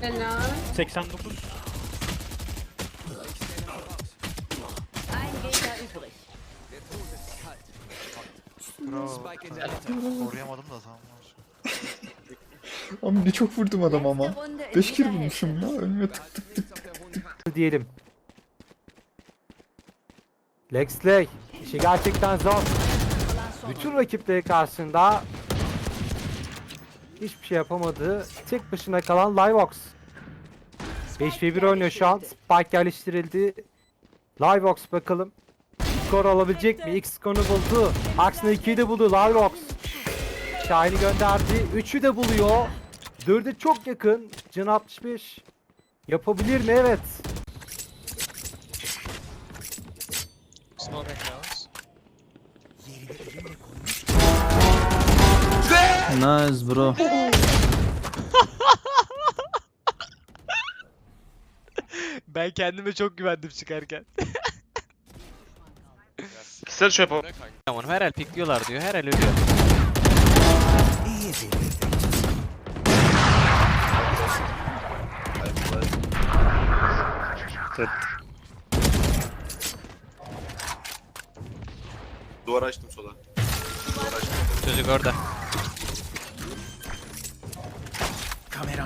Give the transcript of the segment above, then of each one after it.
Helal. 89. Ein Gegner übrig. Koruyamadım da tamam. Abi ne çok vurdum adam ama. Letzte Runde in 5 dieser kere vurmuşum ya. Önüme tık tık tık. diyelim. Lexley işi gerçekten zor. Bütün rakipleri karşısında hiçbir şey yapamadı. Tek başına kalan Livox. 5 v 1 oynuyor şu an. Spike yerleştirildi. Livox bakalım. Skor alabilecek mi? X skorunu buldu. Aksine 2'yi de buldu Livox. Şahin'i gönderdi. 3'ü de buluyor. 4'e çok yakın. Can 65. Yapabilir mi? Evet. Nice bro. Ben kendime çok güvendim çıkarken. Kişisel şey yapalım. Tamam her el pikliyorlar diyor. Her el ölüyor. Duvar açtım sola. Çocuk orada.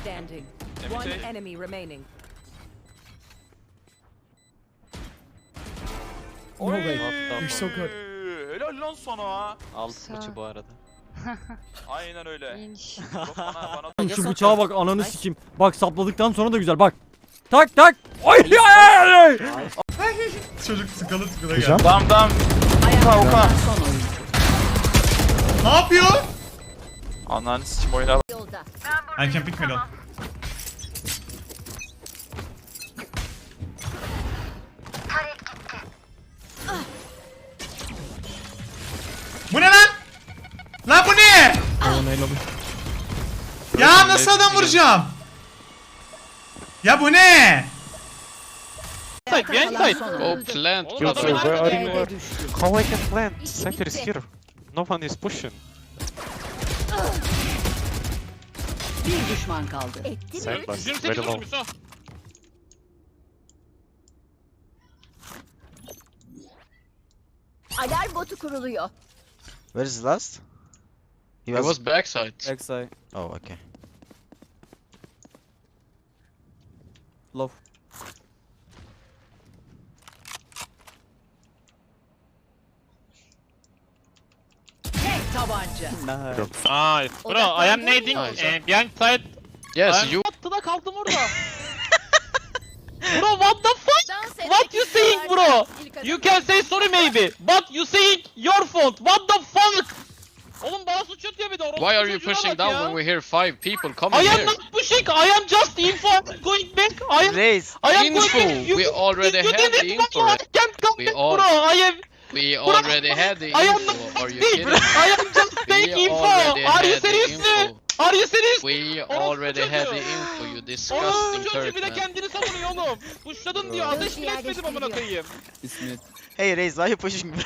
standing. One enemy remaining. You're so good. Helal lan sana. Alt maçı bu arada. Aynen öyle. İnş. bana bana Oğlum Şu bıçağa bak ananı sikim. Bak sapladıktan sonra da güzel bak. Tak tak. Oy ay, ay, ay. Çocuk sıkalı sıkıla Hocam. Tamam. Ayakta kalan son oyuncu. Ne yapıyor? Ananı sikim oyna. Yolda. I can pick middle. Bu ne lan? Lan bu ne? Ya nasıl adam vuracağım? Ya bu ne? Ayakta kalan son Oh plant. Düştü. How I can plant? Cypher is here. No one is pushing. Bir düşman kaldı. Cypher. Very low. Alarm botu kuruluyor. Where is the last? He I was backside. backside. Oh okay. Low. Tek tabanca. Nice. Bro, I am nading uh, behind side. Yes, you. Attıda kaldım orada. bro, what the fuck? What you saying bro? You can say sorry maybe, but you saying your fault. What the fuck? Oğlum bana suç atıyor bir de Why are you pushing down when we hear five people coming I am here? not pushing, I am just info going back. I am. I am Info. going back. You, We already you had did the it, info. bro. I can't come We back all- bro. I am, We already had the I am info. not Are you kidding? I am just We fake info. already Are you had the serious? info. Are you serious? We already had the info. You Oğlum disgusting çocuğu bir de kendini savunuyor oğlum. Puşladın diyor. Ateş bile etmedim amına koyayım. Hey Raise, why you pushing bro?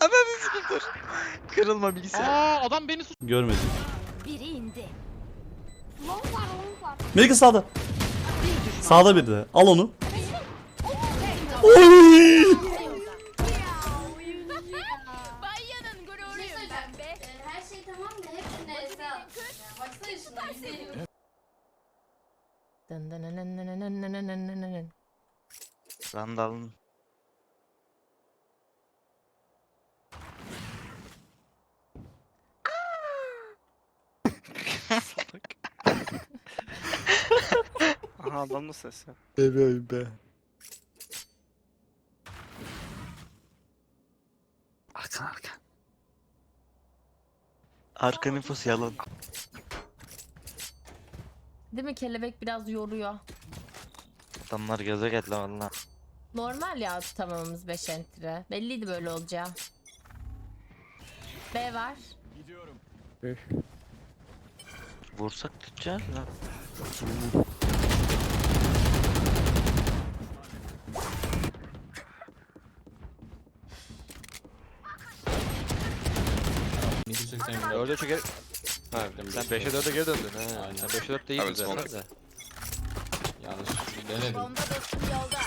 Ananı sikim dur. Kırılma bilgisayar. Aa adam beni sus. Görmedim. Biri indi. Melike sağda. Sağda bir de. Al onu. Bayanın gururuyum ben be. Her şey tamam da hepsine hesap. Baksana şuna. Randall'ın. Aha adamın sesi. Ebe be. Arkan arkan. Arka nüfus yalan. Değil mi kelebek biraz yoruyor. Adamlar gaza geldi valla. Normal ya tutamamamız 5 entre. Belliydi böyle olacağı. B var. Vursak tutacağız lan. Dörde çeker. Ha, sen 5'e 4'e geri döndün ha. Sen 5'e 4 değildin zaten de. Yanlış. Denedim. Bomba dostum yolda.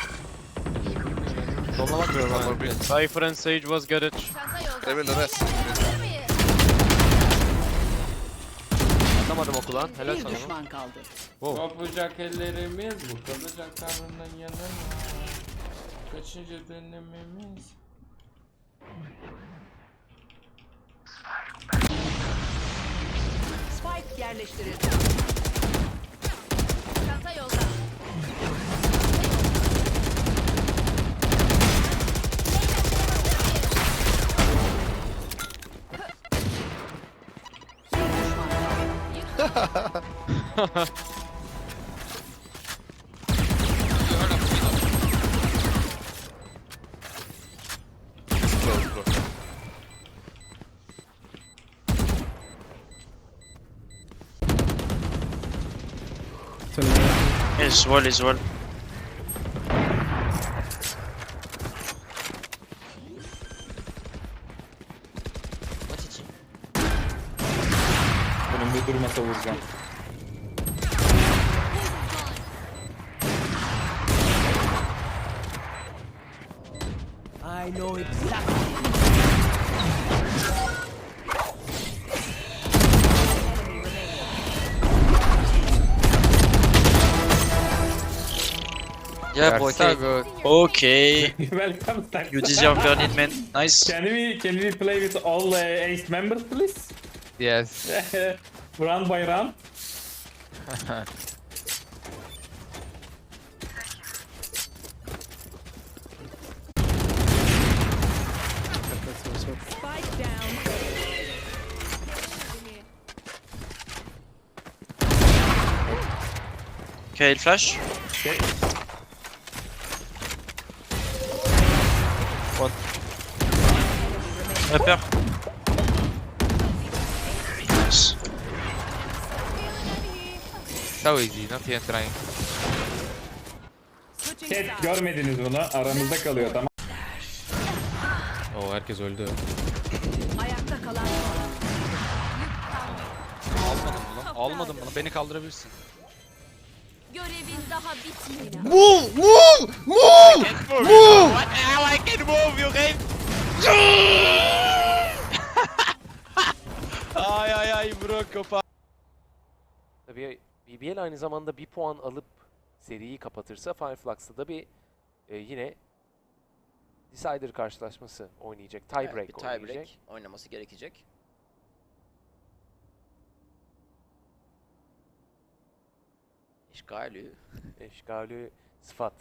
Soluna bakmıyorum ama. Cypher and Sage was garage. Çanta yolda. Evet, evet. evet. Atamadım okulan. Helal Bir sana. düşman kaldı. Kopacak ellerimiz bu kalacak karnından yanına. Kaçıncı dönemimiz? Yerleştirildi. Çanta yolda. Is well is well. Önümde durmasa vuracağım. I know exactly. Yeah, boy. Okay. Okay. Welcome, thanks. You deserve Bernard, man. Nice. Can we can we play with all uh, ace members, please? Yes. round by round. Spike down. Okay, flash. One. Upper. Nice. So easy. Not even trying. Chat görmediniz bunu. Aramızda kalıyor tamam. Oo herkes öldü. Ayakta kalan. Almadım bunu. Almadım bunu. Beni kaldırabilirsin. Görevin daha bitmedi. Move! Move! Move! Move! How I can move you game? ay ay ay bro kafa. Tabii BBL aynı zamanda bir puan alıp seriyi kapatırsa Fireflux'ta da bir e, yine Decider karşılaşması oynayacak. Tiebreak oynayacak. oynaması gerekecek. İşgalü. Eşgalü sıfat.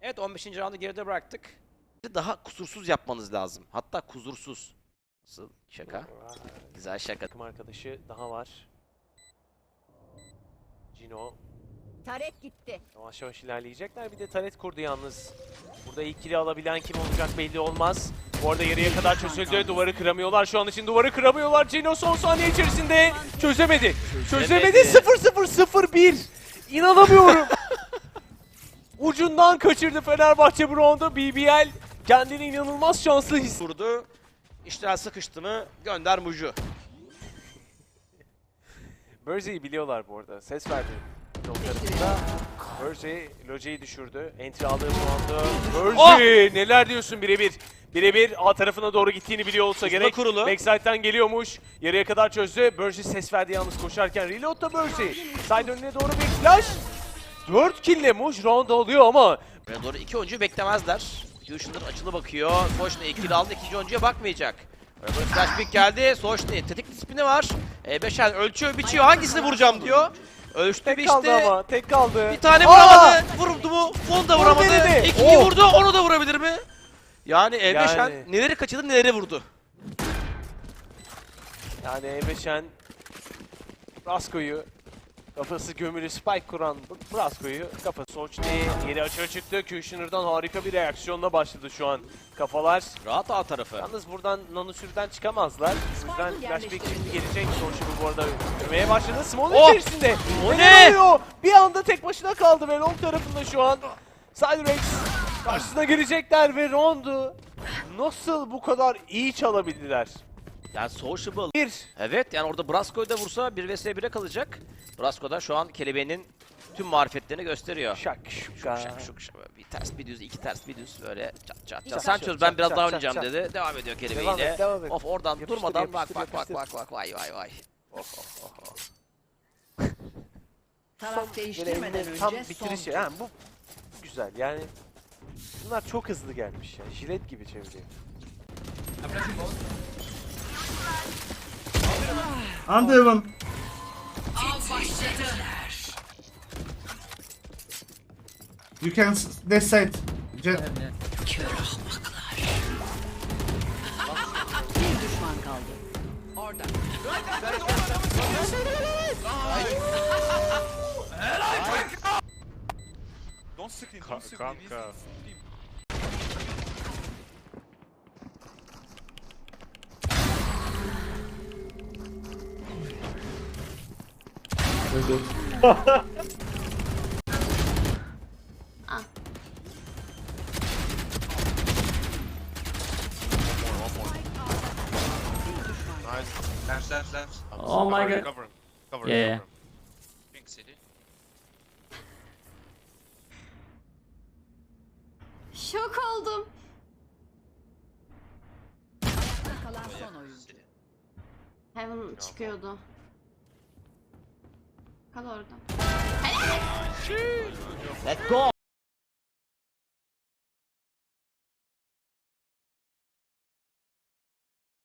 Evet 15. roundu geride bıraktık. Daha kusursuz yapmanız lazım. Hatta kusursuz. Nasıl? Şaka. Güzel şaka. Takım arkadaşı daha var. Cino Taret gitti. yavaş yavaş ilerleyecekler. Bir de taret kurdu yalnız. Burada ilk kili alabilen kim olacak belli olmaz. Bu arada yarıya kadar çözüldü. Duvarı kıramıyorlar. Şu an için duvarı kıramıyorlar. Cino son saniye içerisinde çözemedi. Çözemedi. 0-0-0-1. İnanamıyorum. Ucundan kaçırdı Fenerbahçe bu roundu. BBL kendini inanılmaz şanslı his. Vurdu. İşler sıkıştı mı gönder Muju. Berze'yi biliyorlar bu arada. Ses verdi noktasında. Berze Loce'yi düşürdü. Entry aldığı bu anda. Berze neler diyorsun birebir. Birebir A tarafına doğru gittiğini biliyor olsa gerek. kurulu. Backside'den geliyormuş. Yarıya kadar çözdü. Berze ses verdi yalnız koşarken. Reload da Berze. Side önüne doğru bir flash. 4 kill'le Muj round alıyor ama Buraya doğru iki oyuncuyu beklemezler. Fusion'dır açılı bakıyor. Soşne ikili aldı. ikinci oyuncuya bakmayacak. Buraya doğru flash pick geldi. Soşne tetik disiplini var. E, Beşer ölçüyor biçiyor. Hangisini vuracağım diyor. Ölçtü tek işte. kaldı ama tek kaldı. Bir tane vuramadı. Vurdu mu? Onu da vuramadı. Vur İkiyi oh. vurdu onu da vurabilir mi? Yani Emreşen yani. neleri kaçırdı neleri vurdu. Yani Emreşen Rasko'yu kafası gömülü spike kuran Rasko'yu kafası Soçni yeri açığa çıktı. Kushner'dan harika bir reaksiyonla başladı şu an kafalar. Rahat A tarafı. Yalnız buradan nano sürüden çıkamazlar. O yüzden flashback şimdi gelecek. Soçni bu arada dövmeye başladı. Small Oh! içerisinde. O ne? oluyor? Bir anda tek başına kaldı ve long tarafında şu an. Cyrex karşısına gelecekler ve Rondu nasıl bu kadar iyi çalabildiler? Yani sociable. Bir Evet yani orada Brasco'yu da vursa 1 vs 1'e kalacak. Brasco da şu an kelebeğinin tüm marifetlerini gösteriyor. şak şuka. Şak şuk şak. Bir ters bir düz, iki ters bir düz böyle çat çat çat. çat ben biraz daha oynayacağım dedi. Devam ediyor Devam kelebeğiyle. et, devam et. Of oradan Yapıştır, durmadan bak yapıştır, bak bak yapıştır. bak bak vay vay vay. Taraf Böyle değiştirmeden elinde önce tam son bitirişi. tur. Ha, bu güzel yani. Bunlar çok hızlı gelmiş ya. Jilet gibi çeviriyor. Under heaven. You can this side. Jet. Bir düşman kaldı. Orada. Don't scream, don't scream. Kanka. Oh my god. Yeah. Şok oldum. Heaven çıkıyordu. Kal orada. Let's go.